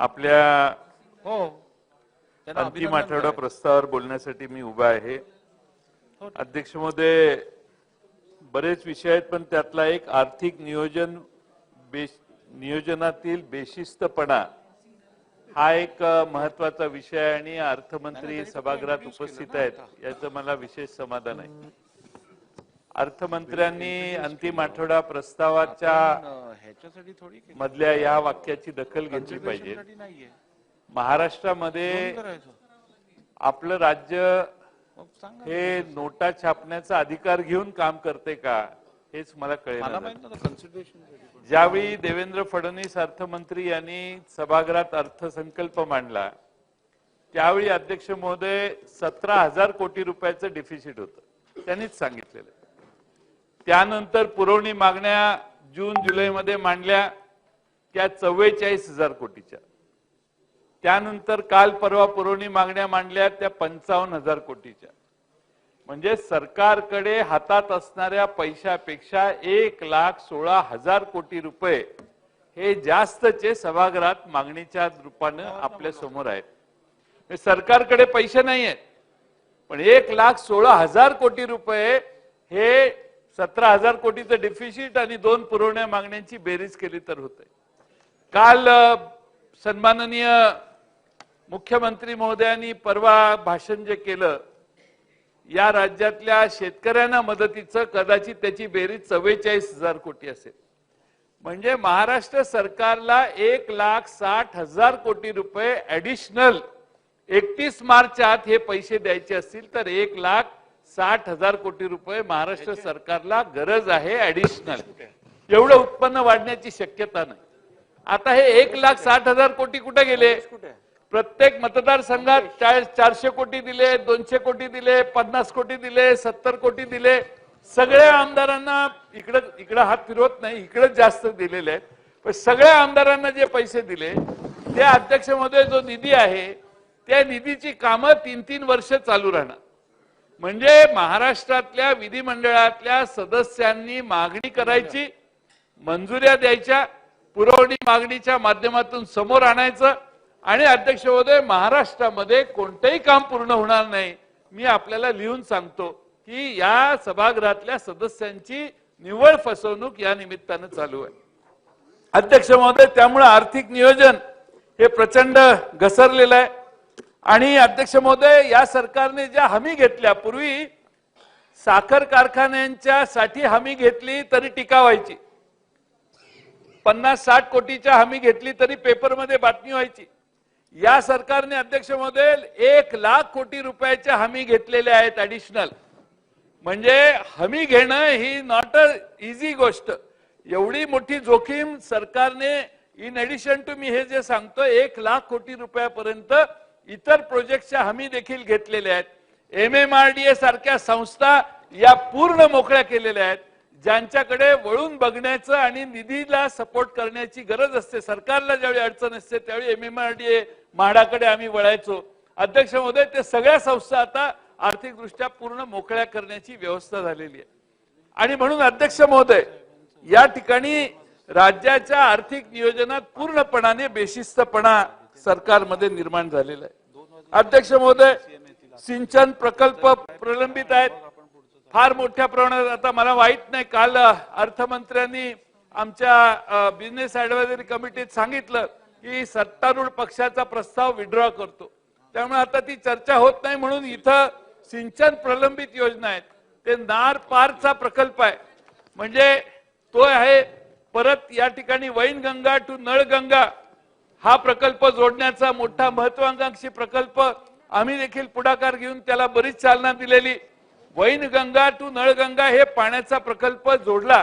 आपल्या हो. अंतिम आठवडा. प्रस्तावावर बोलण्यासाठी मी उभा आहे. हो. अध्यक्ष महोदय बरेच विषय आहेत पण त्यातला एक आर्थिक नियोजन बेश नियोजनातील बेशिस्तपणा हा एक महत्त्वाचा विषय आहे आणि अर्थमंत्री सभागृहात उपस्थित आहेत. याचं मला विशेष समाधान आहे. अर्थमंत्र्यांनी अंतिम आठवडा प्रस्तावाच्या. मधल्या या वाक्याची दखल घेतली पाहिजे. महाराष्ट्रामध्ये करायचं आपलं राज्य हे नोटा छापण्याचा अधिकार घेऊन काम करते का हेच मला कळेल ज्यावेळी देवेंद्र फडणवीस अर्थमंत्री यांनी सभागृहात अर्थसंकल्प मांडला त्यावेळी अध्यक्ष महोदय सतरा हजार कोटी रुपयाचं डिफिसिट होतं. त्यांनीच सांगितलेलं त्यानंतर पुरवणी मागण्या जून जुलैमध्ये मांडल्या त्या चव्वेचाळीस हजार कोटीच्या. त्यानंतर काल परवा पुरवणी मागण्या मांडल्या त्या पंचावन्न हजार कोटीच्या. म्हणजे सरकारकडे हातात असणाऱ्या पैशापेक्षा एक लाख सोळा हजार कोटी रुपये हे जास्तचे सभागृहात मागणीच्या रूपानं आपल्यासमोर आहेत. सरकारकडे पैसे नाही आहेत पण एक लाख सोळा हजार कोटी रुपये हे सतरा हजार कोटीचं डिफिशिट आणि दोन पुरवण्या मागण्यांची बेरीज केली तर होते काल सन्माननीय मुख्यमंत्री महोदयांनी परवा भाषण जे केलं या राज्यातल्या शेतकऱ्यांना मदतीचं कदाचित त्याची बेरीज चव्वेचाळीस हजार कोटी असेल. म्हणजे महाराष्ट्र सरकारला एक लाख साठ हजार कोटी रुपये ऍडिशनल एकतीस मार्च आत हे पैसे द्यायचे असतील तर एक लाख साठ हजार कोटी रुपये महाराष्ट्र सरकारला गरज आहे ऍडिशनल एवढं उत्पन्न वाढण्याची शक्यता नाही. आता हे एक लाख साठ हजार कोटी कुठे गेले? प्रत्येक मतदारसंघात चाळीस चारशे कोटी दिले दोनशे कोटी दिले पन्नास कोटी दिले सत्तर कोटी दिले. सगळ्या आमदारांना इकडं इकडं हात फिरवत नाही इकडे जास्त दिलेले आहेत. पण सगळ्या आमदारांना जे पैसे दिले त्या अध्यक्षमध्ये जो निधी आहे त्या निधीची कामं तीन तीन वर्ष चालू राहणार. म्हणजे महाराष्ट्रातल्या विधिमंडळातल्या सदस्यांनी मागणी करायची मंजुऱ्या द्यायच्या पुरवणी मागणीच्या माध्यमातून समोर आणायचं आणि अध्यक्ष महोदय महाराष्ट्रामध्ये कोणतंही काम पूर्ण होणार नाही. मी आपल्याला लिहून सांगतो की या सभागृहातल्या सदस्यांची निव्वळ फसवणूक या निमित्तानं चालू आहे. अध्यक्ष महोदय त्यामुळे आर्थिक नियोजन हे प्रचंड घसरलेलं आहे. आणि अध्यक्ष महोदय या सरकारने ज्या हमी घेतल्या पूर्वी साखर कारखान्यांच्या साठी हमी घेतली तरी टीका व्हायची पन्नास साठ कोटीच्या हमी घेतली तरी पेपरमध्ये बातमी व्हायची. या सरकारने अध्यक्ष महोदय एक लाख कोटी रुपयाच्या हमी घेतलेल्या आहेत ऍडिशनल म्हणजे हमी घेणं ही नॉट अ इझी गोष्ट. एवढी मोठी जोखीम सरकारने इन एडिशन टू मी हे जे सांगतो एक लाख कोटी रुपयापर्यंत इतर प्रोजेक्टच्या हमी देखील घेतलेल्या आहेत. M M R D A सारख्या संस्था या पूर्ण मोकळ्या केलेल्या आहेत. ज्यांच्याकडे वळून बघण्याचं आणि निधीला सपोर्ट करण्याची गरज असते. सरकारला ज्यावेळी अडचण असते त्यावेळी M M R D A म्हाडाकडे आम्ही वळायचो. अध्यक्ष महोदय ते सगळ्या संस्था आता आर्थिकदृष्ट्या पूर्ण मोकळ्या करण्याची व्यवस्था झालेली आहे. आणि म्हणून अध्यक्ष महोदय या ठिकाणी राज्याच्या आर्थिक नियोजनात पूर्णपणाने बेशिस्तपणा सरकारमध्ये निर्माण झालेला आहे. अध्यक्ष महोदय सिंचन प्रकल्प प्रलंबित आहेत. फार मोठ्या प्रमाणात आता मला वाईट नाही काल अर्थमंत्र्यांनी आमच्या बिझनेस ऍडवायझरी कमिटीत सांगितलं की सत्तारूढ पक्षाचा प्रस्ताव विड्रॉ करतो. त्यामुळे आता ती चर्चा होत नाही म्हणून इथं सिंचन प्रलंबित योजना आहेत. ते नार पारचा प्रकल्प आहे. म्हणजे तो आहे परत या ठिकाणी वैनगंगा टू नळगंगा. हा प्रकल्प जोडण्याचा मोठा महत्वाकांक्षी प्रकल्प आम्ही देखील पुढाकार घेऊन त्याला बरीच चालना दिलेली. वैनगंगा टू नळगंगा हे पाण्याचा प्रकल्प जोडला.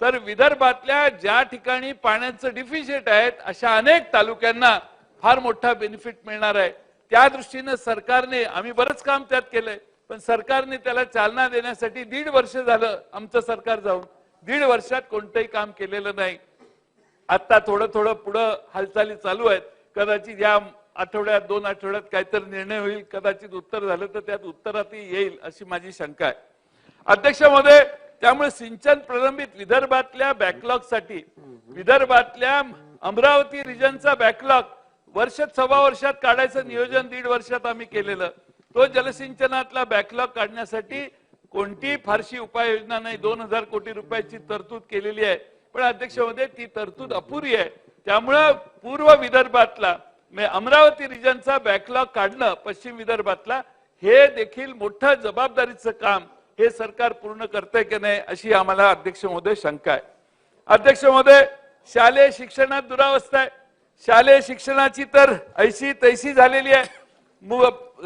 तर विदर्भातल्या ज्या ठिकाणी पाण्याचं डिफिशिट आहेत अशा अनेक तालुक्यांना फार मोठा बेनिफिट मिळणार आहे. त्या दृष्टीनं सरकारने आम्ही बरंच काम त्यात केलंय पण सरकारने त्याला चालना देण्यासाठी दीड वर्ष झालं आमचं सरकार जाऊन. दीड वर्षात कोणतंही काम केलेलं नाही. आता थोडं थोडं पुढं हालचाली चालू आहेत. कदाचित या आठवड्यात दोन आठवड्यात काहीतरी निर्णय होईल. कदाचित उत्तर झालं तर त्यात उत्तरातही येईल अशी माझी शंका आहे. अध्यक्ष त्यामुळे सिंचन प्रलंबित विदर्भातल्या बॅकलॉगसाठी विदर्भातल्या अमरावती रिजनचा बॅकलॉग वर्षात सव्वा वर्षात काढायचं नियोजन दीड वर्षात आम्ही केलेलं. तो जलसिंचनातला बॅकलॉग काढण्यासाठी कोणतीही फारशी उपाययोजना नाही. दोन हजार कोटी रुपयाची तरतूद केलेली आहे. पण अध्यक्ष महोदय ती तरतूद अपुरी आहे. त्यामुळं पूर्व विदर्भातला म्हणजे अमरावती रिजनचा बॅकलॉग काढणं पश्चिम विदर्भातला हे देखील मोठं जबाबदारीचं काम हे सरकार पूर्ण करतंय की नाही अशी आम्हाला अध्यक्ष महोदय शंका आहे. अध्यक्ष महोदय शालेय शिक्षणात दुरावस्था आहे. शालेय शिक्षणाची तर ऐशी तैशी झालेली आहे.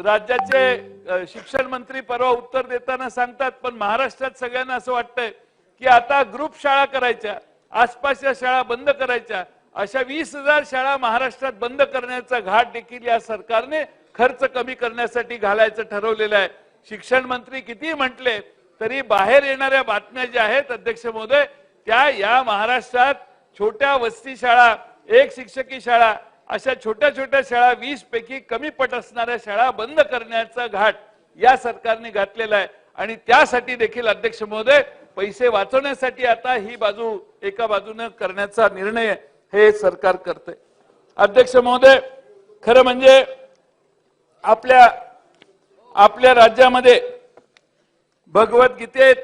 राज्याचे शिक्षण मंत्री परवा उत्तर देताना सांगतात पण महाराष्ट्रात सगळ्यांना असं वाटतंय की आता ग्रुप शाळा करायच्या. आसपासच्या शाळा बंद करायच्या. अशा वीस हजार शाळा महाराष्ट्रात बंद करण्याचा घाट देखील या सरकारने खर्च कमी करण्यासाठी घालायचं ठरवलेलं आहे. शिक्षण मंत्री किती म्हटले तरी बाहेर येणाऱ्या बातम्या ज्या आहेत अध्यक्ष महोदय त्या या महाराष्ट्रात छोट्या वस्ती शाळा एक शिक्षकी शाळा अशा छोट्या छोट्या शाळा वीस पैकी कमी पट असणाऱ्या शाळा बंद करण्याचा घाट या सरकारने घातलेला आहे. आणि त्यासाठी देखील अध्यक्ष महोदय पैसे वाचवण्यासाठी आता ही बाजू एका बाजूनं करण्याचा निर्णय हे सरकार करते अध्यक्ष महोदय खरं म्हणजे आपल्या आपल्या राज्यामध्ये भगवद्गीतेत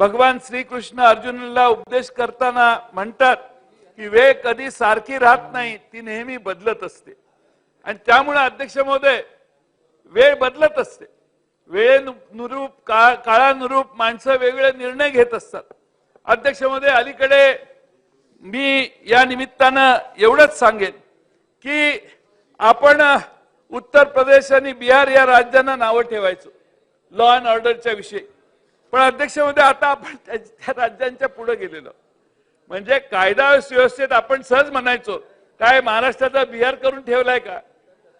भगवान श्रीकृष्ण अर्जुनला उपदेश करताना म्हणतात की वेळ कधी सारखी राहत नाही ती नेहमी बदलत असते. आणि त्यामुळे अध्यक्ष महोदय वेळ बदलत असते. वेळेनुरूप का काळानुरूप माणसं वेगळे निर्णय घेत असतात. अध्यक्षमध्ये अलीकडे मी या निमित्तानं एवढंच सांगेन की आपण उत्तर प्रदेश आणि बिहार या राज्यांना नावं ठेवायचो लॉ अँड ऑर्डरच्या विषयी. पण अध्यक्षमध्ये आता आपण त्या त्या राज्यांच्या पुढे गेलेलो. म्हणजे कायदा व्यवस्थेत आपण सहज म्हणायचो काय महाराष्ट्राचा बिहार करून ठेवलाय का?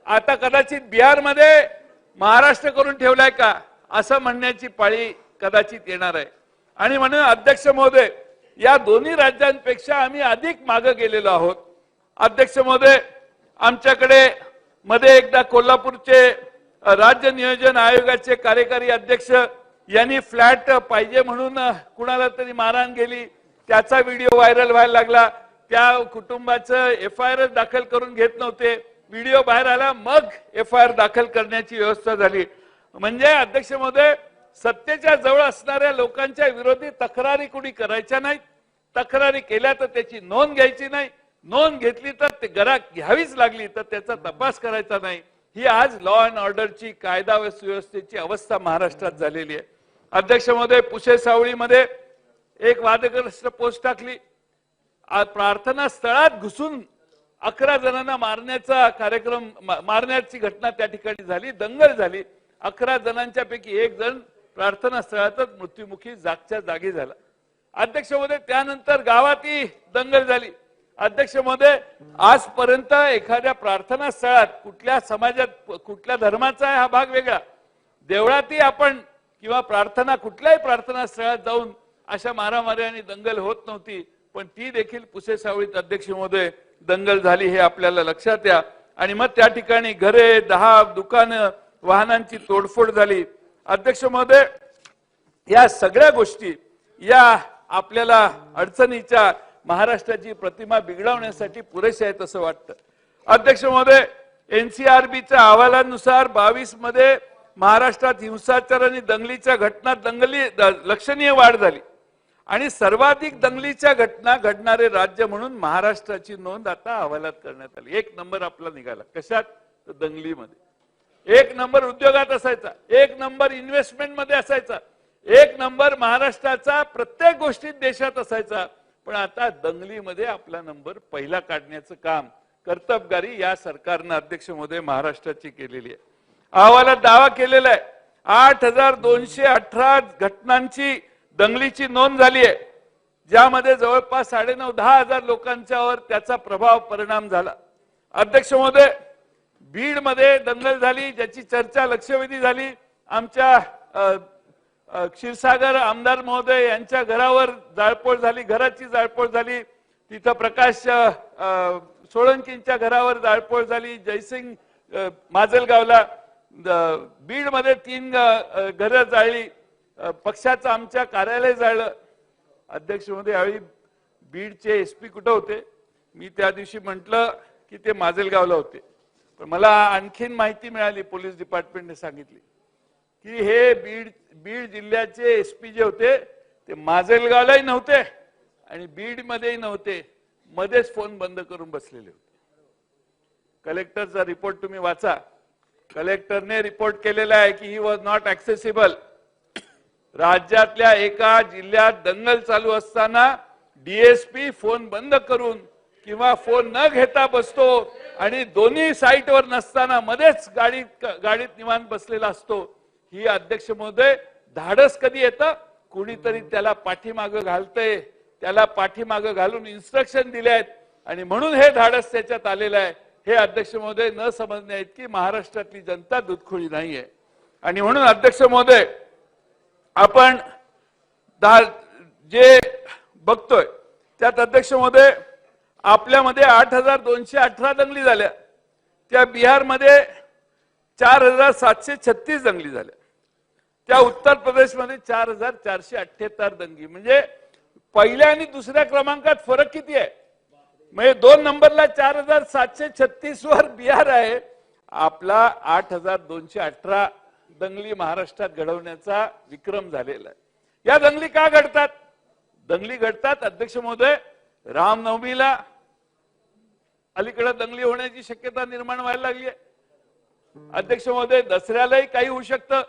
आता कदाचित बिहारमध्ये महाराष्ट्र करून ठेवलाय का? असं म्हणण्याची पाळी कदाचित येणार आहे. आणि म्हणून अध्यक्ष महोदय या दोन्ही राज्यांपेक्षा आम्ही अधिक मागे गेलेलो आहोत. अध्यक्ष महोदय आमच्याकडे मध्ये एकदा कोल्हापूरचे राज्य नियोजन आयोगाचे कार्यकारी अध्यक्ष यांनी फ्लॅट पाहिजे म्हणून कुणाला तरी मारहाण गेली त्याचा व्हिडिओ व्हायरल व्हायला लागला. त्या कुटुंबाचं एफ आय आर दाखल करून घेत नव्हते. व्हिडिओ बाहेर आला मग एफ आय आर दाखल करण्याची व्यवस्था झाली. म्हणजे अध्यक्ष महोदय सत्तेच्या जवळ असणाऱ्या लोकांच्या विरोधी तक्रारी कुणी करायच्या नाहीत. तक्रारी केल्या तर त्याची नोंद घ्यायची नाही. नोंद घेतली तर ते घरात घ्यावीच लागली तर त्याचा तपास करायचा नाही. ही आज लॉ अँड ऑर्डरची कायदा व सुव्यवस्थेची अवस्था महाराष्ट्रात झालेली आहे. अध्यक्ष महोदय पुशे सावळीमध्ये एक वादग्रस्त पोस्ट टाकली. प्रार्थना स्थळात घुसून अकरा जणांना मारण्याचा कार्यक्रम मारण्याची घटना त्या ठिकाणी झाली दंगल झाली. अकरा जणांच्या पैकी एक जण प्रार्थना स्थळातच मृत्युमुखी जागच्या जागी झाला. अध्यक्ष महोदय त्यानंतर गावातही दंगल झाली. अध्यक्ष महोदय आजपर्यंत एखाद्या प्रार्थना स्थळात कुठल्या समाजात कुठल्या धर्माचा आहे हा भाग वेगळा. देवळातही आपण किंवा प्रार्थना कुठल्याही प्रार्थना स्थळात जाऊन अशा मारामारी आणि दंगल होत नव्हती. पण ती देखील पुसे सावळीत अध्यक्ष महोदय दंगल झाली हे आपल्याला लक्षात या आणि मग त्या ठिकाणी घरे दहा दुकानं वाहनांची तोडफोड झाली. अध्यक्ष महोदय या सगळ्या गोष्टी या आपल्याला अडचणीच्या महाराष्ट्राची प्रतिमा बिघडवण्यासाठी पुरेशा आहेत असं वाटतं. अध्यक्ष महोदय एनसीआरबीच्या अहवालानुसार बावीसमध्ये महाराष्ट्रात हिंसाचार आणि दंगलीच्या घटना दंगली लक्षणीय वाढ झाली. आणि सर्वाधिक दंगलीच्या घटना घडणारे राज्य म्हणून महाराष्ट्राची नोंद आता अहवालात करण्यात आली. एक नंबर आपला निघाला. कशात? तर दंगलीमध्ये. एक नंबर उद्योगात असायचा. एक नंबर इन्व्हेस्टमेंटमध्ये असायचा. एक नंबर महाराष्ट्राचा प्रत्येक गोष्टीत देशात असायचा. पण आता दंगलीमध्ये आपला नंबर पहिला काढण्याचं काम कर्तबगारी या सरकारनं अध्यक्षमध्ये महाराष्ट्राची केलेली आहे. अहवालात दावा केलेला आहे. आठ हजार दोनशे अठरा घटनांची दंगलीची नोंद झाली आहे. ज्यामध्ये जवळपास साडेनऊ दहा हजार लोकांच्यावर त्याचा प्रभाव परिणाम झाला. अध्यक्ष महोदय बीडमध्ये दंगल झाली ज्याची चर्चा लक्षवेधी झाली. आमच्या क्षीरसागर आमदार महोदय यांच्या घरावर जाळपोळ झाली घराची जाळपोळ झाली. तिथं प्रकाश सोळंकींच्या घरावर जाळपोळ झाली. जयसिंग माजलगावला बीडमध्ये तीन घरं जाळली. पक्षाचं आमच्या कार्यालय जाळलं अध्यक्षमध्ये यावेळी बीडचे एसपी कुठं होते? मी त्या दिवशी म्हटलं की ते माजलगावला होते. पण मला आणखीन माहिती मिळाली पोलीस डिपार्टमेंटने सांगितली. की हे बीड बीड जिल्ह्याचे एसपी जे होते ते माजलगावलाही नव्हते आणि बीड मध्येही नव्हते. मध्येच फोन बंद करून बसलेले होते. कलेक्टरचा रिपोर्ट तुम्ही वाचा. कलेक्टरने रिपोर्ट केलेला आहे की ही वॉज नॉट ऍक्सेसिबल राज्यातल्या एका जिल्ह्यात दंगल चालू असताना डीएसपी फोन बंद करून किंवा फोन न घेता बसतो आणि दोन्ही साईटवर नसताना मध्येच गाडीत गाडीत निवांत बसलेला असतो. ही अध्यक्ष महोदय धाडस कधी येतं? कुणीतरी त्याला पाठीमागं घालतंय. त्याला पाठीमागं घालून इन्स्ट्रक्शन दिले आहेत आणि म्हणून हे धाडस त्याच्यात आलेलं आहे. हे अध्यक्ष महोदय न समजण्या इतकी महाराष्ट्रातली जनता दुधखोळी नाहीये. आणि म्हणून अध्यक्ष महोदय आपण जे बघतोय त्यात अध्यक्षमध्ये आपल्यामध्ये आठ हजार दोनशे अठरा दंगली झाल्या. त्या बिहारमध्ये चार हजार सातशे छत्तीस दंगली झाल्या. त्या उत्तर प्रदेशमध्ये चार हजार चारशे अठ्ठ्याहत्तर दंगली म्हणजे पहिल्या आणि दुसऱ्या क्रमांकात फरक किती आहे? म्हणजे दोन नंबरला चार हजार सातशे छत्तीस वर बिहार आहे. आपला आठ हजार दोनशे अठरा दंगली महाराष्ट्रात घडवण्याचा विक्रम झालेला आहे. या दंगली का घडतात? दंगली घडतात अध्यक्ष महोदय रामनवमीला अलीकडे दंगली होण्याची शक्यता निर्माण व्हायला लागली आहे. अध्यक्ष महोदय दसऱ्यालाही काही होऊ शकतं.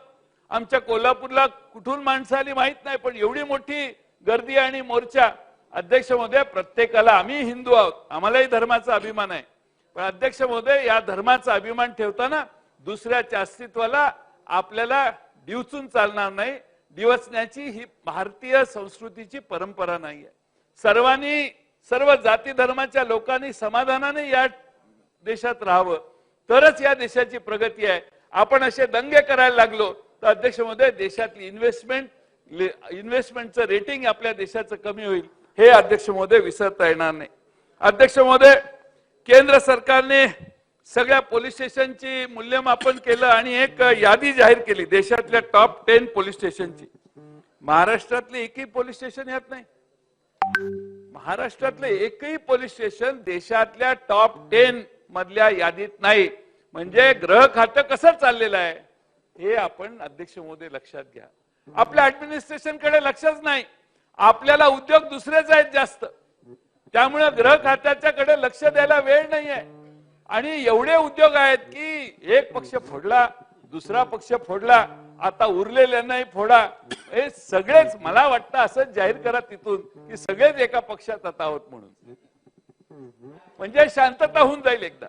आमच्या कोल्हापूरला कुठून माणसं आली माहीत नाही पण एवढी मोठी गर्दी आणि मोर्चा अध्यक्ष महोदय प्रत्येकाला आम्ही हिंदू आहोत. आम्हालाही धर्माचा अभिमान आहे. पण अध्यक्ष महोदय या धर्माचा अभिमान ठेवताना दुसऱ्याच्या अस्तित्वाला आपल्याला डिवचून चालणार नाही. दिवसण्याची ही भारतीय संस्कृतीची परंपरा नाही आहे सर्वांनी सर्व जाती धर्माच्या लोकांनी समाधानाने या देशात राहावं. तरच या देशाची प्रगती आहे. आपण असे दंगे करायला लागलो तर अध्यक्ष महोदय देशातली इन्व्हेस्टमेंट इन्व्हेस्टमेंटचं रेटिंग आपल्या देशाचं कमी होईल. हे अध्यक्ष महोदय विसरता येणार नाही. अध्यक्ष महोदय केंद्र सरकारने सगळ्या पोलीस स्टेशनची मूल्यमापन केलं आणि एक यादी जाहीर केली देशातल्या टॉप टेन पोलीस स्टेशनची. महाराष्ट्रातले एकही पोलीस स्टेशन यात नाही. महाराष्ट्रातले एकही पोलीस स्टेशन देशातल्या टॉप टेन मधल्या यादीत नाही. म्हणजे ग्रह खातं कसं चाललेलं आहे हे आपण अध्यक्ष मोदी लक्षात घ्या. आपल्या ऍडमिनिस्ट्रेशनकडे लक्षच नाही. आपल्याला उद्योग दुसरेच आहेत जास्त. त्यामुळे ग्रह खात्याच्या कडे लक्ष द्यायला वेळ नाहीये. आणि एवढे उद्योग आहेत की एक पक्ष फोडला दुसरा पक्ष फोडला आता उरलेल्यांनाही फोडा. हे सगळेच मला वाटतं असंच जाहीर करा तिथून की सगळेच एका पक्षात आता आहोत म्हणून. म्हणजे शांतता होऊन जाईल एकदा.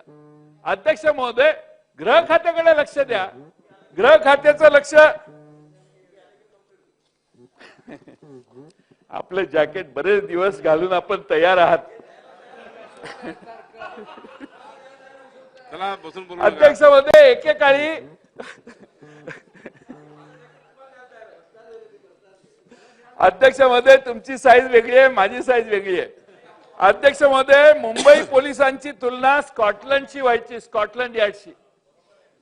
अध्यक्ष महोदय ग्रह खात्याकडे लक्ष द्या. ग्रह खात्याचं लक्ष आपलं जॅकेट बरेच दिवस घालून आपण तयार आहात चला बसून बोलू नका. अध्यक्षमध्ये एकेकाळी अध्यक्षमध्ये तुमची साईज वेगळी आहे माझी साईज वेगळी आहे. अध्यक्षमध्ये मुंबई पोलिसांची तुलना स्कॉटलंडची व्हायची स्कॉटलंड यार्डशी.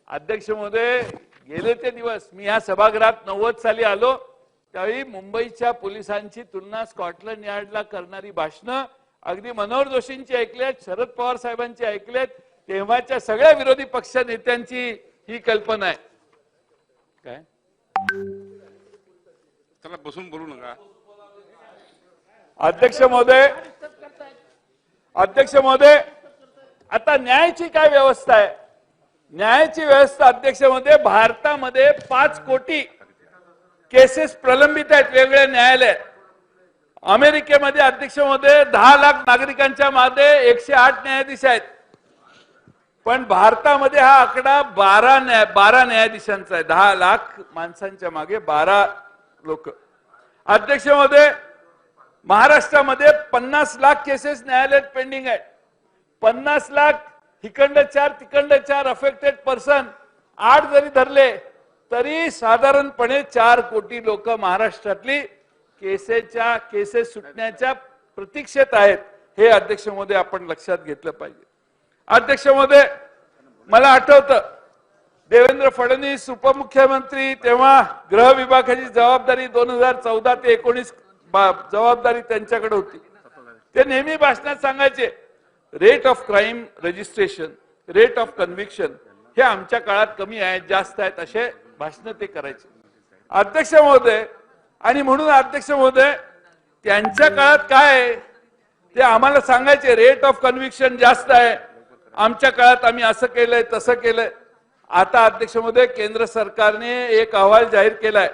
अध्यक्षमध्ये गेले ते दिवस मी या सभागृहात नव्वद साली आलो त्यावेळी मुंबईच्या पोलिसांची तुलना स्कॉटलंड यार्डला करणारी भाषणं अगदी मनोहर जोशींची ऐकलेत शरद पवार साहेबांची ऐकलेत तेव्हाच्या सगळ्या विरोधी पक्ष नेत्यांची ही कल्पना आहे. काय? चला बसून बोलू नका. अध्यक्ष महोदय अध्यक्ष महोदय आता न्यायाची काय व्यवस्था आहे? न्यायाची व्यवस्था अध्यक्ष महोदय भारतामध्ये पाच कोटी केसेस प्रलंबित आहेत वेगवेगळ्या न्यायालयात. अमेरिकेमध्ये अध्यक्ष महोदय दहा लाख नागरिकांच्या मागे एकशे आठ न्यायाधीश आहेत. पण भारतामध्ये हा आकडा बारा न्याय बारा न्यायाधीशांचा आहे. दहा लाख माणसांच्या मागे बारा लोक. अध्यक्ष महाराष्ट्रामध्ये पन्नास लाख केसेस न्यायालयात पेंडिंग आहेत. पन्नास लाख हिकंड चार तिकंड चार अफेक्टेड पर्सन आठ जरी धरले तरी साधारणपणे चार कोटी लोक महाराष्ट्रातली केसेच्या केसेस सुटण्याच्या प्रतीक्षेत आहेत. हे अध्यक्ष मोदी आपण लक्षात घेतलं पाहिजे. अध्यक्ष महोदय मला आठवतं देवेंद्र फडणवीस उपमुख्यमंत्री तेव्हा गृह विभागाची जबाबदारी दोन हजार चौदा ते एकोणीस जबाबदारी त्यांच्याकडे होती. ते नेहमी भाषणात सांगायचे rate of crime registration rate of conviction हे आमच्या काळात कमी आहेत जास्त आहेत असे भाषण ते करायचे. अध्यक्ष महोदय आणि म्हणून अध्यक्ष महोदय त्यांच्या काळात काय आहे ते आम्हाला सांगायचे रेट ऑफ कन्व्हिक्शन जास्त आहे आमच्या काळात आम्ही असं केलंय तसं केलंय. आता अध्यक्ष केंद्र सरकारने एक अहवाल जाहीर केलाय.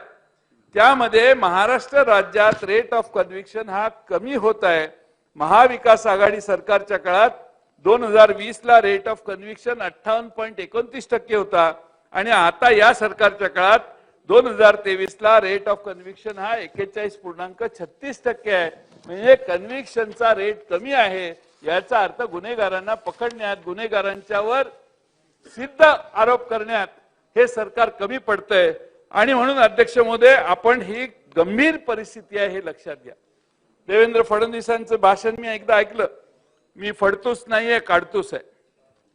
त्यामध्ये महाराष्ट्र राज्यात रेट ऑफ कन्व्हिक्शन हा कमी होत आहे. महाविकास आघाडी सरकारच्या काळात दोन हजार वीस ला रेट ऑफ कन्व्हिक्शन अठ्ठावन्न पॉईंट एकोणतीस टक्के होता. आणि आता या सरकारच्या काळात दोन हजार तेवीस ला रेट ऑफ कन्व्हिक्शन हा एक्केचाळीस पूर्णांक छत्तीस टक्के आहे. म्हणजे कन्व्हिक्शनचा रेट कमी आहे. याचा अर्थ गुन्हेगारांना पकडण्यात गुन्हेगारांच्यावर सिद्ध आरोप करण्यात हे सरकार कमी पडतंय. आणि म्हणून अध्यक्ष महोदय आपण ही गंभीर परिस्थिती आहे हे लक्षात घ्या. देवेंद्र फडणवीसांचं भाषण मी एकदा ऐकलं. मी फडतोच नाहीये काढतोच आहे.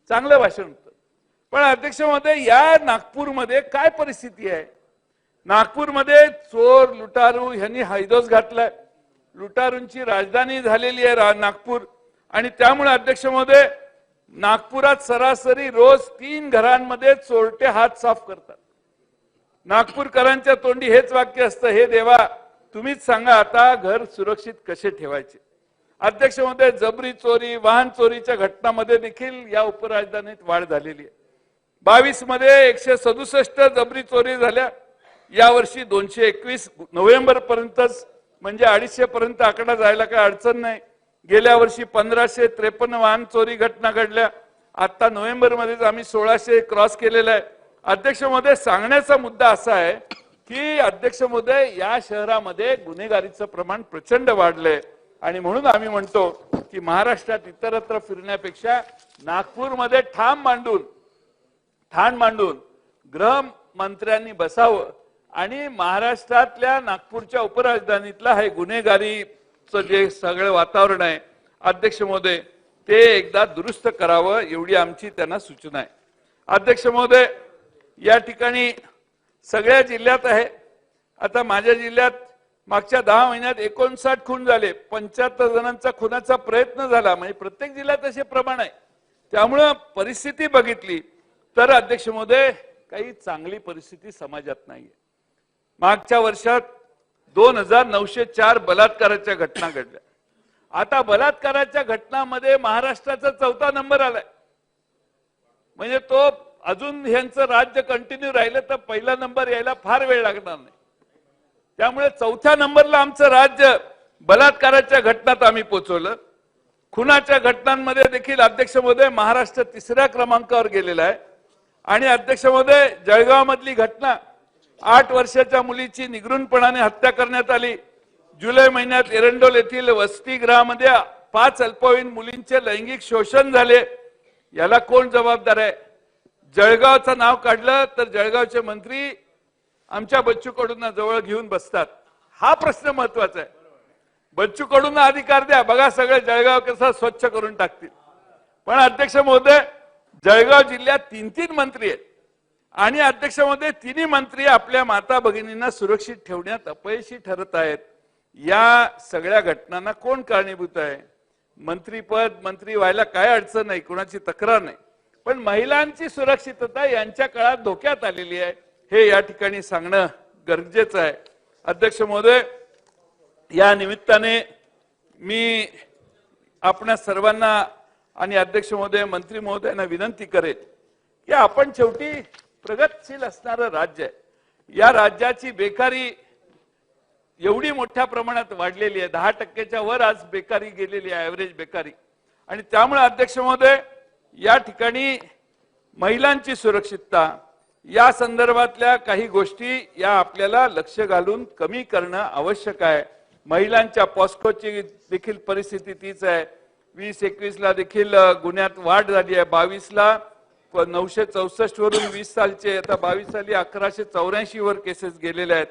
चांगलं भाषण होतं. पण अध्यक्ष महोदय या नागपूरमध्ये काय परिस्थिती आहे? नागपूरमध्ये चोर लुटारू ह्यांनी हैदोस घातलाय. लुटारूंची राजधानी झालेली आहे नागपूर. आणि त्यामुळे अध्यक्ष महोदय नागपुरात सरासरी रोज तीन घरांमध्ये चोरटे हात साफ करतात. नागपूरकरांच्या तोंडी हेच वाक्य असतं हे देवा तुम्हीच सांगा आता घर सुरक्षित कसे ठेवायचे? अध्यक्ष महोदय जबरी चोरी वाहन चोरीच्या घटनामध्ये देखील या उपराजधानीत वाढ झालेली आहे. बावीसमध्ये एकशे सदुसष्ट जबरी चोरी झाल्या. यावर्षी दोनशे एकवीस नोव्हेंबर पर्यंतच म्हणजे अडीचशे पर्यंत आकडा जायला काही अडचण नाही. गेल्या वर्षी पंधराशे त्रेपन्न वाहन चोरी घटना घडल्या. आता नोव्हेंबर मध्येच आम्ही सोळाशे क्रॉस केलेला आहे. अध्यक्ष महोदय सांगण्याचा मुद्दा असा आहे की अध्यक्ष महोदय या शहरामध्ये गुन्हेगारीचं प्रमाण प्रचंड वाढलंय. आणि म्हणून आम्ही म्हणतो की महाराष्ट्रात इतरत्र फिरण्यापेक्षा नागपूरमध्ये ठाम मांडून ठाण मांडून गृहमंत्र्यांनी बसावं. आणि महाराष्ट्रातल्या नागपूरच्या उपराजधानीतला हे आजचं जे सगळं वातावरण आहे अध्यक्ष महोदय ते एकदा दुरुस्त करावं एवढी आमची त्यांना सूचना आहे. अध्यक्ष महोदय या ठिकाणी सगळ्या जिल्ह्यात आहे. आता माझ्या जिल्ह्यात मागच्या दहा महिन्यात एकोणसाठ खून झाले. पंच्याहत्तर जणांचा खुनाचा प्रयत्न झाला. म्हणजे प्रत्येक जिल्ह्यात असे प्रमाण आहे. त्यामुळं परिस्थिती बघितली तर अध्यक्ष महोदय काही चांगली परिस्थिती समाजात नाहीये. मागच्या वर्षात दोन हजार नऊशे चार बलात्काराच्या घटना घडल्या. आता बलात्काराच्या घटनामध्ये महाराष्ट्राचा चौथा नंबर आलाय. म्हणजे तो अजून ह्यांचं राज्य कंटिन्यू राहिलं तर पहिला नंबर यायला फार वेळ लागणार नाही. त्यामुळे चौथ्या नंबरला आमचं राज्य बलात्काराच्या घटनात आम्ही पोहोचवलं खुनाच्या घटनांमध्ये देखील अध्यक्ष महोदय महाराष्ट्र तिसऱ्या क्रमांकावर गेलेला आहे. आणि अध्यक्ष महोदय जळगाव मधली घटना आठ वर्षाच्या मुलीची निगृणपणाने हत्या करण्यात आली. जुलै महिन्यात एरंडोल येथील वसतिगृहामध्ये पाच अल्पवयीन मुलींचे लैंगिक शोषण झाले. याला कोण जबाबदार आहे? जळगावचं नाव काढलं तर जळगावचे मंत्री आमच्या बच्चू कडूंना जवळ घेऊन बसतात. हा प्रश्न महत्त्वाचा आहे. बच्चू कडून अधिकार द्या. बघा सगळे जळगाव कसं स्वच्छ करून टाकतील. पण अध्यक्ष महोदय जळगाव जिल्ह्यात तीन तीन मंत्री आहेत. आणि अध्यक्ष तिन्ही मंत्री आपल्या माता भगिनींना सुरक्षित ठेवण्यात अपयशी ठरत आहेत. या सगळ्या घटनांना कोण कारणीभूत आहे? मंत्रीपद मंत्री व्हायला काय अडचण नाही कोणाची तक्रार नाही. पण महिलांची सुरक्षितता यांच्या काळात धोक्यात आलेली आहे. हे या ठिकाणी सांगणं गरजेचं आहे. अध्यक्ष महोदय या निमित्ताने मी आपणा सर्वांना आणि अध्यक्ष महोदय मंत्री महोदयांना विनंती करेल की आपण शेवटी प्रगतशील असणारं राज्य आहे. या राज्याची बेकारी एवढी मोठ्या प्रमाणात वाढलेली आहे. दहा टक्क्याच्या वर आज बेकारी गेलेली आहे ऍव्हरेज बेकारी. आणि त्यामुळे अध्यक्ष महोदय या ठिकाणी महिलांची सुरक्षितता या संदर्भातल्या काही गोष्टी या आपल्याला लक्ष घालून कमी करणं आवश्यक आहे. महिलांच्या पॉस्कोची देखील परिस्थिती तीच आहे. वीस एकवीस ला देखील गुन्ह्यात वाढ झाली आहे. बावीस ला नऊशे चौसष्ट वरून वीस सालचे आता बावीस साली अकराशे चौऱ्याऐंशी वर केसेस गेलेले आहेत.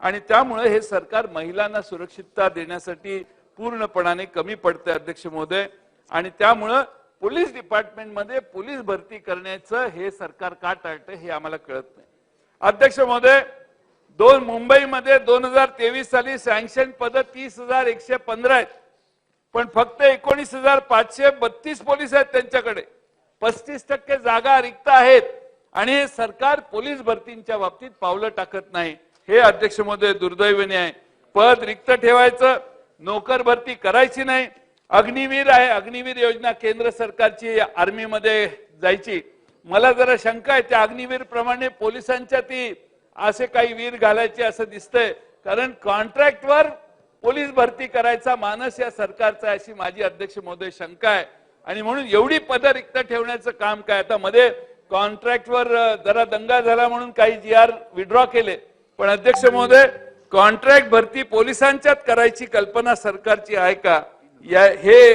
आणि त्यामुळे हे सरकार महिलांना सुरक्षितता देण्यासाठी पूर्णपणाने कमी पडते अध्यक्ष महोदय. आणि त्यामुळं पोलीस डिपार्टमेंटमध्ये पोलीस भरती करण्याचं हे सरकार का टाळतं हे आम्हाला कळत नाही. अध्यक्ष महोदय दोन मुंबईमध्ये दोन हजार तेवीस साली सँक्शन पद तीस हजार एकशे पंधरा आहेत. पण फक्त एकोणीस हजार पाचशे बत्तीस पोलीस आहेत त्यांच्याकडे. पस्तीस टक्के जागा रिक्त आहेत. आणि हे सरकार पोलीस भरतींच्या बाबतीत पावलं टाकत नाही. हे अध्यक्ष महोदय दुर्दैवाने आहे पद रिक्त ठेवायचं नोकर भरती करायची नाही. अग्निवीर आहे अग्निवीर योजना केंद्र सरकारची आर्मीमध्ये जायची. मला जरा शंका आहे त्या अग्निवीर प्रमाणे पोलिसांच्या ती असे काही वीर घालायचे असं दिसतंय. कारण कॉन्ट्रॅक्टवर पोलीस भरती करायचा मानस या सरकारचा अशी माझी अध्यक्ष महोदय शंका आहे. आणि म्हणून एवढी पदं रिक्त ठेवण्याचं काम काय? आता मध्ये कॉन्ट्रॅक्टवर जरा दंगा झाला म्हणून काही जी आर विड्रॉ केले. पण अध्यक्ष महोदय कॉन्ट्रॅक्ट भरती पोलिसांच्यात करायची कल्पना सरकारची आहे का? या हे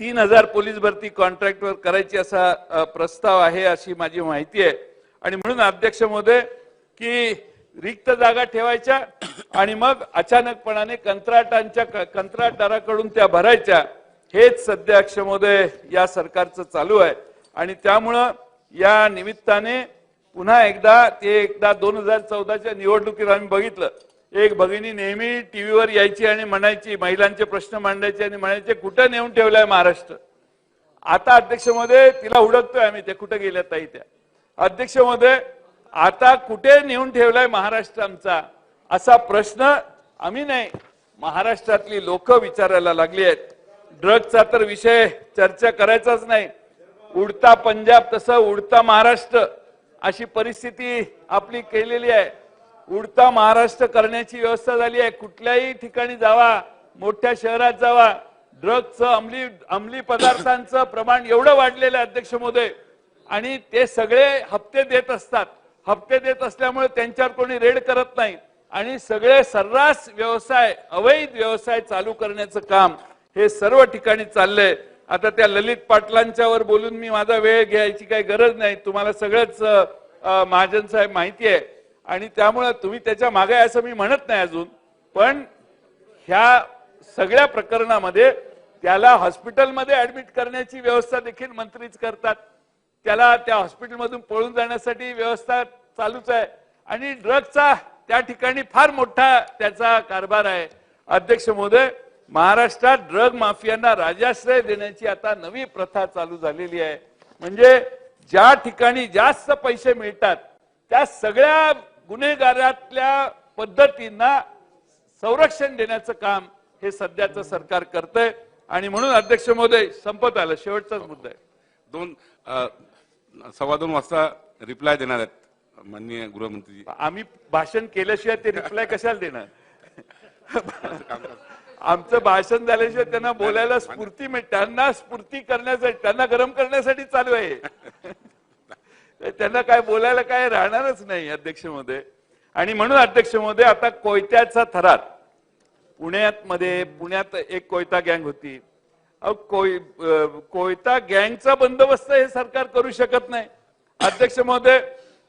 तीन हजार पोलीस भरती कॉन्ट्रॅक्टवर करायची असा प्रस्ताव आहे अशी माझी माहिती आहे. आणि म्हणून अध्यक्ष महोदय की रिक्त जागा ठेवायच्या आणि मग अचानकपणाने कंत्राटांच्या कंत्राटदाराकडून त्या भरायच्या. हेच सध्या अक्षमोदय या सरकारचं चालू आहे. आणि त्यामुळं या निमित्ताने पुन्हा एकदा ते एकदा दोन हजार चौदाच्या निवडणुकीत आम्ही बघितलं. एक भगिनी नेहमी टीव्हीवर यायची आणि म्हणायची महिलांचे प्रश्न मांडायचे आणि म्हणायचे कुठं नेऊन ठेवलाय महाराष्ट्र? आता अध्यक्षमध्ये तिला हुडकतोय आम्ही ते कुठं गेल्या ताई त्या. अध्यक्षमध्ये आता कुठे नेऊन ठेवलाय महाराष्ट्र आमचा? असा प्रश्न आम्ही नाही. महाराष्ट्रातली लोक विचारायला लागली आहेत. ड्रग्जचा तर विषय चर्चा करायचाच नाही. उडता पंजाब तसं उडता महाराष्ट्र अशी परिस्थिती आपली केलेली आहे. उडता महाराष्ट्र करण्याची व्यवस्था झाली आहे. कुठल्याही ठिकाणी जावा मोठ्या शहरात जावा. ड्रग्जचं अंमली अंमली पदार्थांचं प्रमाण एवढं वाढलेलं आहे अध्यक्ष महोदय. आणि ते सगळे हप्ते देत असतात. हप्ते देत असल्यामुळे त्यांच्यावर कोणी रेड करत नाही. आणि सगळे सर्रास व्यवसाय अवैध व्यवसाय चालू करण्याचं काम हे सर्व ठिकाणी चाललंय. आता त्या ललित पाटलांच्यावर बोलून मी माझा वेळ घ्यायची काही गरज नाही. तुम्हाला सगळंच महाजन साहेब माहिती आहे. आणि त्यामुळं तुम्ही त्याच्यामागे असं मी म्हणत नाही अजून. पण ह्या सगळ्या प्रकरणामध्ये त्याला हॉस्पिटलमध्ये ऍडमिट करण्याची व्यवस्था देखील मंत्रीच करतात. त्याला त्या हॉस्पिटलमधून पळून जाण्यासाठी व्यवस्था चालूच आहे. आणि ड्रगचा त्या ठिकाणी फार मोठा त्याचा कारभार आहे. अध्यक्ष महोदय महाराष्ट्रात ड्रग माफियांना राजाश्रय देण्याची आता नवी प्रथा चालू झालेली आहे. म्हणजे ज्या ठिकाणी जास्त पैसे मिळतात त्या सगळ्या गुन्हेगारातल्या पद्धतींना संरक्षण देण्याचं काम हे सध्याचं सरकार करतंय. आणि म्हणून अध्यक्ष महोदय संपत आलं. शेवटचाच मुद्दा आहे. दोन सव्वा दोन वाजता रिप्लाय देणार आहेत माननीय गृहमंत्री आम्ही भाषण केल्याशिवाय ते रिप्लाय कशाला देणार? आमचं भाषण झाल्याशिवाय त्यांना बोलायला स्फूर्ती मिळते त्यांना स्फूर्ती करण्यासाठी त्यांना गरम करण्यासाठी चालू आहे. त्यांना काय बोलायला काय राहणारच नाही अध्यक्ष महोदय आणि म्हणून अध्यक्ष महोदय आता कोयत्याचा थरार. पुण्यात मध्ये पुण्यात एक कोयता गँग होती. कोय कोयता गँगचा बंदोबस्त हे सरकार करू शकत नाही. अध्यक्ष महोदय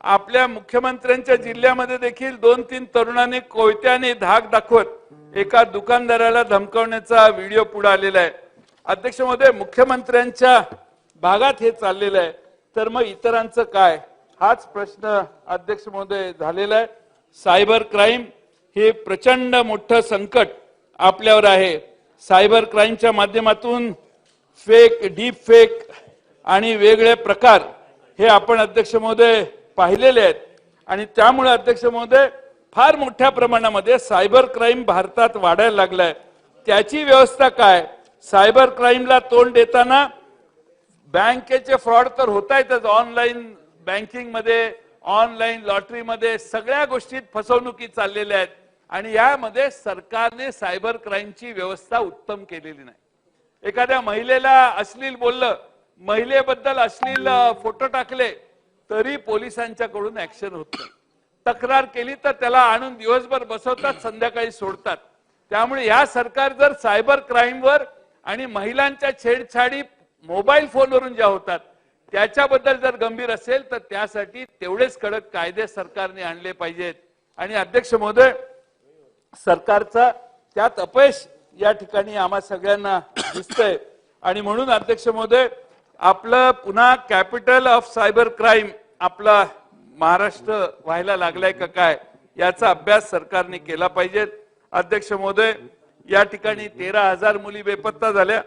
आपल्या मुख्यमंत्र्यांच्या जिल्ह्यामध्ये देखील दोन तीन तरुणांनी कोयत्याने धाक दाखवत एका दुकानदाराला धमकवण्याचा व्हिडिओ पुढे आलेला आहे. अध्यक्ष महोदय मुख्यमंत्र्यांच्या भागात हे चाललेलं आहे. तर मग इतरांचं काय? हाच प्रश्न अध्यक्ष महोदय झालेला आहे. सायबर क्राईम हे प्रचंड मोठं संकट आपल्यावर आहे. सायबर क्राईमच्या माध्यमातून फेक डीप फेक आणि वेगळे प्रकार हे आपण अध्यक्ष महोदय पाहिलेले आहेत. आणि त्यामुळे अध्यक्ष महोदय फार मोठ्या प्रमाणामध्ये सायबर क्राईम भारतात वाढायला लागलाय. त्याची व्यवस्था काय? सायबर क्राईमला तोंड देताना बँकेचे फ्रॉड तर होत आहेतच ऑनलाईन बँकिंगमध्ये ऑनलाईन लॉटरीमध्ये सगळ्या गोष्टीत फसवणुकी चाललेल्या आहेत. आणि यामध्ये सरकारने सायबर क्राईमची व्यवस्था उत्तम केलेली नाही. एखाद्या महिलेला अश्लील बोललं महिलेबद्दल अश्लील फोटो टाकले तरी पोलिसांच्याकडून ऍक्शन होत नाही. तक्रार केली तर त्याला आणून दिवसभर बसवतात संध्याकाळी सोडतात. त्यामुळे या सरकार जर सायबर क्राईमवर आणि महिलांच्या छेडछाडी मोबाईल फोनवरून ज्या होतात त्याच्याबद्दल जर गंभीर असेल तर त्यासाठी तेवढेच कडक कायदे सरकारने आणले पाहिजेत. आणि अध्यक्ष महोदय सरकारचा त्यात अपयश या ठिकाणी आम्हा सगळ्यांना दिसतंय. आणि म्हणून अध्यक्ष महोदय आपलं पुन्हा कॅपिटल ऑफ सायबर क्राईम आपला महाराष्ट्र व्हायला लागलाय का काय याचा अभ्यास सरकारने केला पाहिजे. अध्यक्ष महोदय या ठिकाणी तेरा हजार मुली बेपत्ता झाल्या.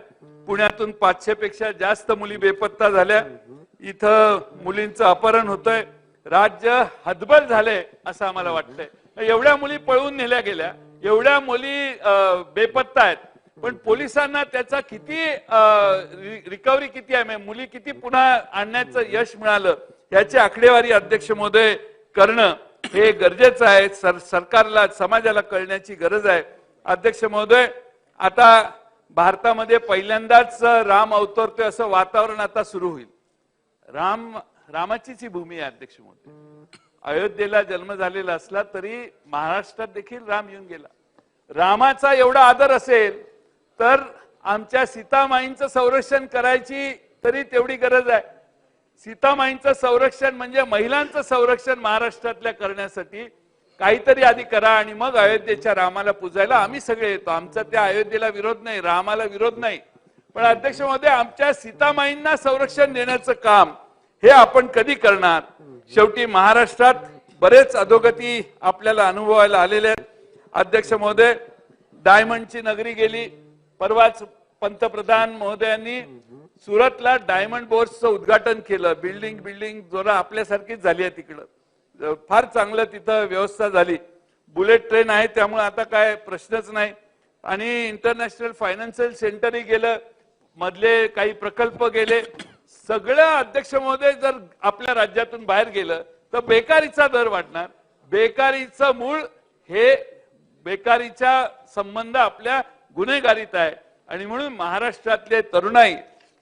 पुण्यातून पाचशे पेक्षा जास्त मुली बेपत्ता झाल्या. इथं मुलींचं अपहरण होतंय. राज्य हतबल झालंय असं आम्हाला वाटतंय. एवढ्या मुली पळवून नेल्या गेल्या एवढ्या मुली बेपत्ता आहेत. पण पोलिसांना त्याचा किती रिकव्हरी किती आहे? म्हणजे मुली किती पुन्हा आणण्याचं यश मिळालं? याची आकडेवारी अध्यक्ष महोदय करणं हे गरजेचं आहे. सर सरकारला समाजाला कळण्याची गरज आहे. अध्यक्ष महोदय आता भारतामध्ये पहिल्यांदाच राम अवतरतोय असं वातावरण आता सुरू होईल. राम रामाचीच ही भूमी आहे अध्यक्ष महोदय. अयोध्येला जन्म झालेला असला तरी महाराष्ट्रात देखील राम येऊन गेला. रामाचा एवढा आदर असेल तर आमच्या सीतामाईंचं संरक्षण करायची तरी तेवढी गरज आहे. सीतामाईंचं संरक्षण म्हणजे महिलांचं संरक्षण महाराष्ट्रातल्या करण्यासाठी. काहीतरी आधी करा आणि मग अयोध्येच्या रामाला पूजायला. आम्ही सगळे येतो. आमचा त्या अयोध्येला विरोध नाही रामाला विरोध नाही. पण अध्यक्ष महोदय आमच्या सीतामाईंना संरक्षण देण्याचं काम हे आपण कधी करणार? शेवटी महाराष्ट्रात बरेच अधोगती आपल्याला अनुभवायला आलेले आहेत. अध्यक्ष महोदय डायमंडची नगरी गेली. परवाच पंतप्रधान महोदयांनी सुरतला डायमंड बोर्सचं उद्घाटन केलं. बिल्डिंग बिल्डिंग जोरा आपल्यासारखीच झाली आहे तिकडं. फार चांगलं तिथं व्यवस्था झाली. बुलेट ट्रेन आहे त्यामुळे आता काय प्रश्नच नाही. आणि इंटरनॅशनल फायनान्शियल सेंटरही गेलं. मधले काही प्रकल्प गेले. सगळ्या अध्यक्ष महोदय जर आपल्या राज्यातून बाहेर गेलं तर बेकारीचा दर वाढणार. बेकारीचं मूळ हे बेकारीचा संबंध आपल्या गुन्हेगारीत आहे. आणि म्हणून महाराष्ट्रातले तरुणाई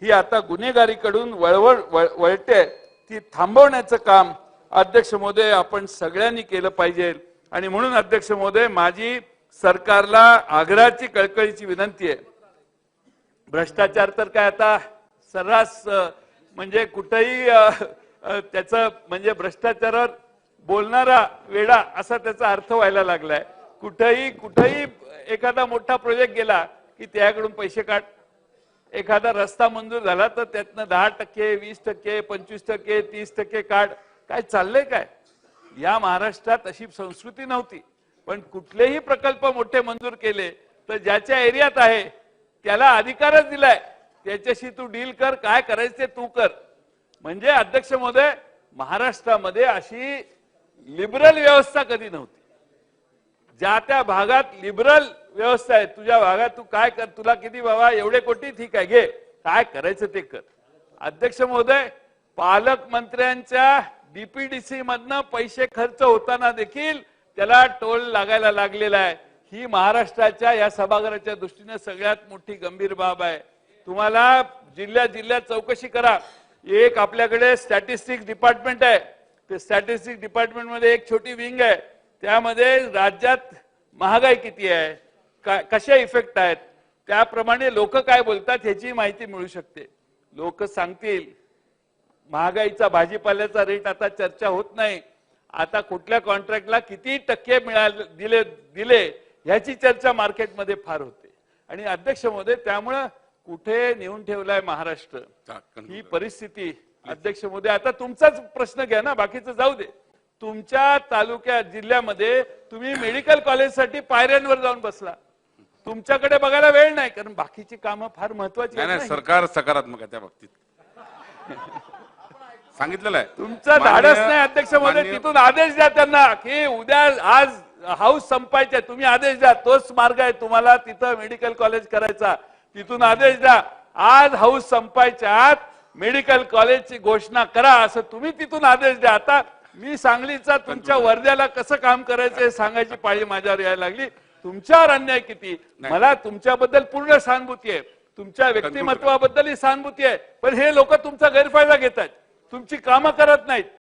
ही आता गुन्हेगारीकडून वळवळ वळ- वळते. ती थांबवण्याचं काम अध्यक्ष महोदय आपण सगळ्यांनी केलं पाहिजे. आणि म्हणून अध्यक्ष महोदय माझी सरकारला आग्रहाची कळकळीची विनंती आहे. भ्रष्टाचार तर काय आता सर्रास म्हणजे कुठंही त्याचा म्हणजे भ्रष्टाचारावर बोलणारा वेडा असा त्याचा अर्थ व्हायला लागलाय. कुठंही कुठंही एखादा मोठा प्रोजेक्ट गेला की त्याकडून पैसे काढ. एखादा रस्ता मंजूर झाला तर त्यातनं दहा टक्के वीस टक्के पंचवीस टक्के तीस टक्के काढ. काय चाललंय काय? या महाराष्ट्रात अशी संस्कृती नव्हती. पण कुठलेही प्रकल्प मोठे मंजूर केले तर ज्याच्या एरियात आहे त्याला अधिकारच दिलाय. त्याच्याशी तू डील कर काय करायचं ते तू कर. म्हणजे अध्यक्ष महोदय महाराष्ट्रामध्ये अशी लिबरल व्यवस्था कधी नव्हती. ज्या त्या भागात लिबरल व्यवस्था आहे तुझ्या भागात तू काय कर तुला किती बाबा एवढे कोटी ठीक आहे घे. काय करायचं ते कर. अध्यक्ष महोदय पालकमंत्र्यांच्या डीपीडीसी मधनं पैसे खर्च होताना देखील त्याला टोल लागायला लागलेला आहे. ही महाराष्ट्राच्या या सभागृहाच्या दृष्टीने सगळ्यात मोठी गंभीर बाब आहे. तुम्हाला जिल्ह्या जिल्ह्यात चौकशी करा. एक आपल्याकडे स्टॅटिस्टिक्स डिपार्टमेंट आहे. ते स्टॅटिस्टिक्स डिपार्टमेंटमध्ये एक छोटी विंग आहे. त्यामध्ये राज्यात महागाई किती आहे? का- कशा इफेक्ट आहेत? त्याप्रमाणे लोक काय बोलतात ह्याची माहिती मिळू शकते. लोक सांगतील महागाईचा भाजीपाल्याचा रेट आता चर्चा होत नाही. आता कुठल्या कॉन्ट्रॅक्टला किती टक्के मिळाले दिले दिले ह्याची चर्चा मार्केटमध्ये फार होते. आणि अध्यक्ष महोदय त्यामुळं कुठे नेऊन ठेवलाय महाराष्ट्र? ही परिस्थिती. अध्यक्ष मोदी आता तुमचाच प्रश्न घ्या ना बाकीचं जाऊ दे. तुमच्या तालुक्यात जिल्ह्यामध्ये तुम्ही मेडिकल कॉलेजसाठी पायऱ्यांवर जाऊन बसला. तुमच्याकडे बघायला वेळ नाही कारण बाकीची कामं फार महत्वाची नाही. सरकार सकारात्मक आहे त्या बाबतीत. सांगितलेलं आहे. तुमचं धाडस नाही अध्यक्ष माननीय- तिथून आदेश द्या त्यांना की उद्या आज हाऊस संपायचे तुम्ही आदेश द्या तोच मार्ग आहे तुम्हाला तिथं मेडिकल कॉलेज करायचा. तिथून आदेश द्या. आज हाऊस संपायच्या आत मेडिकल कॉलेजची घोषणा करा असं तुम्ही तिथून आदेश द्या. आता मी सांगलीचा तुमच्या वर्ध्याला कसं काम करायचं हे सांगायची पाळी माझ्यावर यायला लागली. तुमच्यावर अन्याय किती? मला तुमच्याबद्दल पूर्ण सहानुभूती आहे. तुमच्या व्यक्तिमत्वाबद्दलही सहानुभूती आहे. पण हे लोक तुमचा गैरफायदा घेत आहेत तुमची कामं करत नाहीत.